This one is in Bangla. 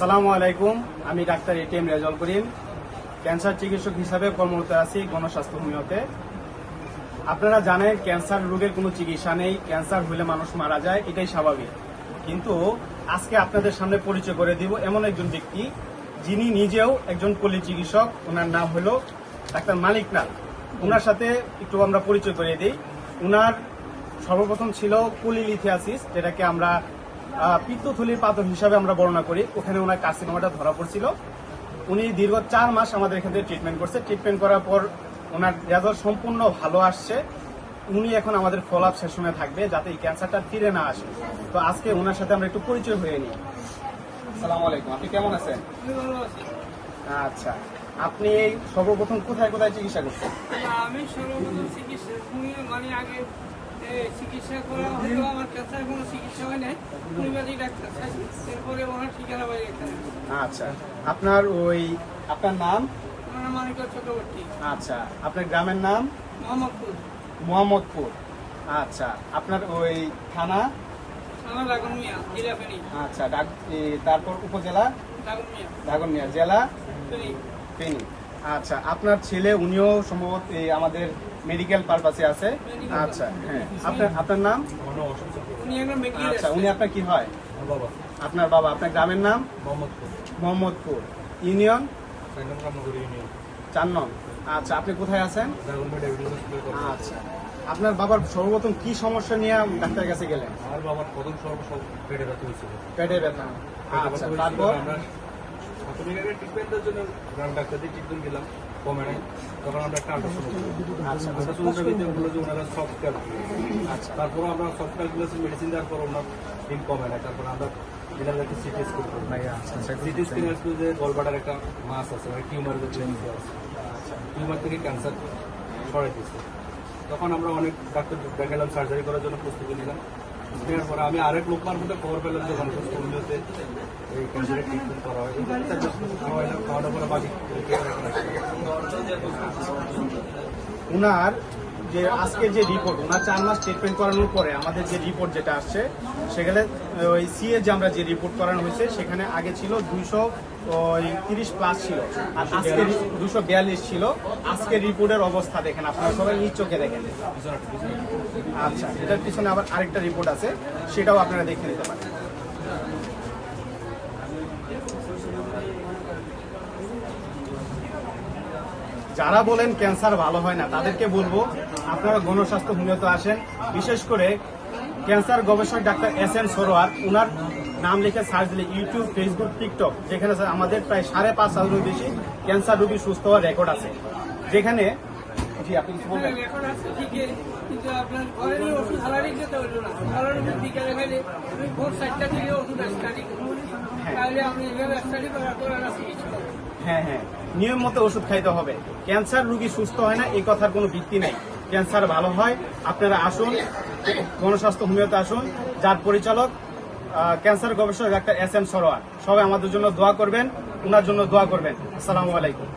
সালামু আলাইকুম, আমি doctor ATM Rezaul Karim, cancer চিকিৎসক হিসাবে কর্মরত আছি গণস্বাস্থ্য হোমিওতে আপনারা জানেন ক্যান্সার রোগের কোনো চিকিৎসা নেই, ক্যান্সার হলে মানুষ মারা যায়, এটাই স্বাভাবিক। কিন্তু আজকে আপনাদের সামনে পরিচয় করে দিব এমন একজন ব্যক্তি, যিনি নিজেও একজন পল্লী চিকিৎসক, ওনার নাম হলো ডাক্তার মালিক নাথ ওনার সাথে একটু আমরা পরিচয় করে দিই। ওনার সর্বপ্রথম ছিল কুলিলিথিয়াসিস যেটাকে আমরা পিত্তথলির পাথর হিসাবে আমরা বর্ণনা করি। ওখানে ওনার কার্সিনোমাটা ধরা পড়ছিল। উনি দীর্ঘ চার মাস আমাদের এখান থেকে ট্রিটমেন্ট করছে। ট্রিটমেন্ট করার পর ওনার রেজাল্ট সম্পূর্ণ ভালো আসছে। উনি এখন আমাদের ফলো আপ সেশনে থাকবে যাতে এই ক্যান্সারটা ফিরে না আসে। তো আজকে ওনার সাথে আমরা একটু পরিচয় হয়ে নিই। আসসালামু আলাইকুম। আপনি কেমন আছেন। আচ্ছা। আপনি এই সর্বপ্রথম কোথায় কোথায় চিকিৎসা করছেন? আমি সর্বপ্রথম চিকিৎসা মানে আগে চিকিৎসা করা হলো আমার ক্যান্সার কোনো চিকিৎসা হয় নাই। Homeopathy doctor. এরপরে ওনার ঠিকানা বাড়ি এখানে আচ্ছা আপনার ওই আপনার নাম? ওনার মানিক চক্রবর্তী। আচ্ছা আপনার গ্রামের নাম? মোহাম্মদপুর। মোহাম্মদপুর। আচ্ছা আপনার ওই থানা? থানা লাগুন মিয়া জেলা ফেনী। আচ্ছা ডাক- তারপর উপজেলা? লাগুন মিয়া জেলা? ফেনী। ফেনী। আচ্ছা আপনার ছেলে উনিও সম্ভবত এই আমাদের মেডিকেল পারপাসে আছে। আচ্ছা হ্যাঁ। আপনার আপনার নাম? উনি একজন মেডিকেল আচ্ছা উনি আপনার কি হয়? বাবা। আপনার বাবা আপনার গ্রামের নাম? মোহাম্মদপুর। মোহাম্মদপুর। ইউনিয়ন? চার নং। আচ্ছা আপনি কোথায় আছেন? আচ্ছা। আপনার বাবার সর্বপ্রথম কি সমস্যা নিয়ে ডাক্তারের কাছে গেলেন? আর বাবার প্রথম সর্ব সব পেটে ব্যথা হয়েছিল। পেটে ব্যথা। আচ্ছা তারপর? আমরা প্রাথমিক আগে ট্রিটমেন্টের জন্য গ্রাম ডাক্তার দিয়ে ট্রিটমেন্ট গেলাম কমে নাই তখন আমরা একটা আল্ট্রাসাউন্ড আচ্ছা আল্ট্রাসাউন্ডের ভিতরে বলল যে ওনারা সফট আচ্ছা। তারপর আমরা সফট ক্যালকুলেশন মেডিসিন দেওয়ার পর ওনার দিন কমে নাই তারপর আমরা দিলাম একটা সিটি স্ক্যান আচ্ছা সিটি স্ক্যান আসলো যে গলবাটার একটা মাস আছে মানে আছে আচ্ছা। টিউমার থেকে ক্যান্সার সরাই দিচ্ছে তখন আমরা অনেক ডাক্তার দেখালাম সার্জারি করার জন্য প্রস্তুতি নিলাম। নেওয়ার পরে আমি আরেক লোক মধ্যে খবর পেলাম যে মানুষের হোমিওতে এই ক্যান্সারের ট্রিটমেন্ট করা হয় বাকি। উনার যে আজকে যে রিপোর্ট ওনার চার মাস ট্রিটমেন্ট করানোর পরে আমাদের যে রিপোর্ট যেটা আসছে সেখানে ওই সিএ যে আমরা যে রিপোর্ট করানো হয়েছে সেখানে আগে ছিল দুইশো ওই তিরিশ প্লাস ছিল। আর আজকে দুশো বিয়াল্লিশ ছিল। আজকে রিপোর্টের অবস্থা দেখেন আপনারা সবাই নিজ চোখে দেখেন। আচ্ছা এটার পিছনে আবার আরেকটা রিপোর্ট আছে সেটাও আপনারা দেখে নিতে পারেন। যারা বলেন ক্যান্সার ভালো হয় না তাদেরকে বলব আপনারা গণস্বাস্থ্য হোমিওতে আসেন। বিশেষ করে ক্যান্সার গবেষক ডাক্তার এস এন সরোয়ার উনার নাম লিখে সার্চ দিলে ইউটিউব ফেসবুক টিকটক যেখানে স্যার আমাদের প্রায় সাড়ে পাঁচ হাজারের বেশি ক্যান্সার রোগী সুস্থ হওয়ার রেকর্ড আছে। যেখানে জি আপনি কিছু বলবেন? এখন হ্যাঁ হ্যাঁ। নিয়ম মতো ওষুধ খাইতে হবে। ক্যান্সার রুগী সুস্থ হয় না, এই কথার কোনো ভিত্তি নাই। ক্যান্সার ভালো হয়, আপনারা আসুন, গণস্বাস্থ্য হোমিওতে আসুন। যার পরিচালক ক্যান্সার গবেষক ডাক্তার এস এম সরোয়ার। সবাই আমাদের জন্য দোয়া করবেন ওনার জন্য দোয়া করবেন। আসসালামু আলাইকুম।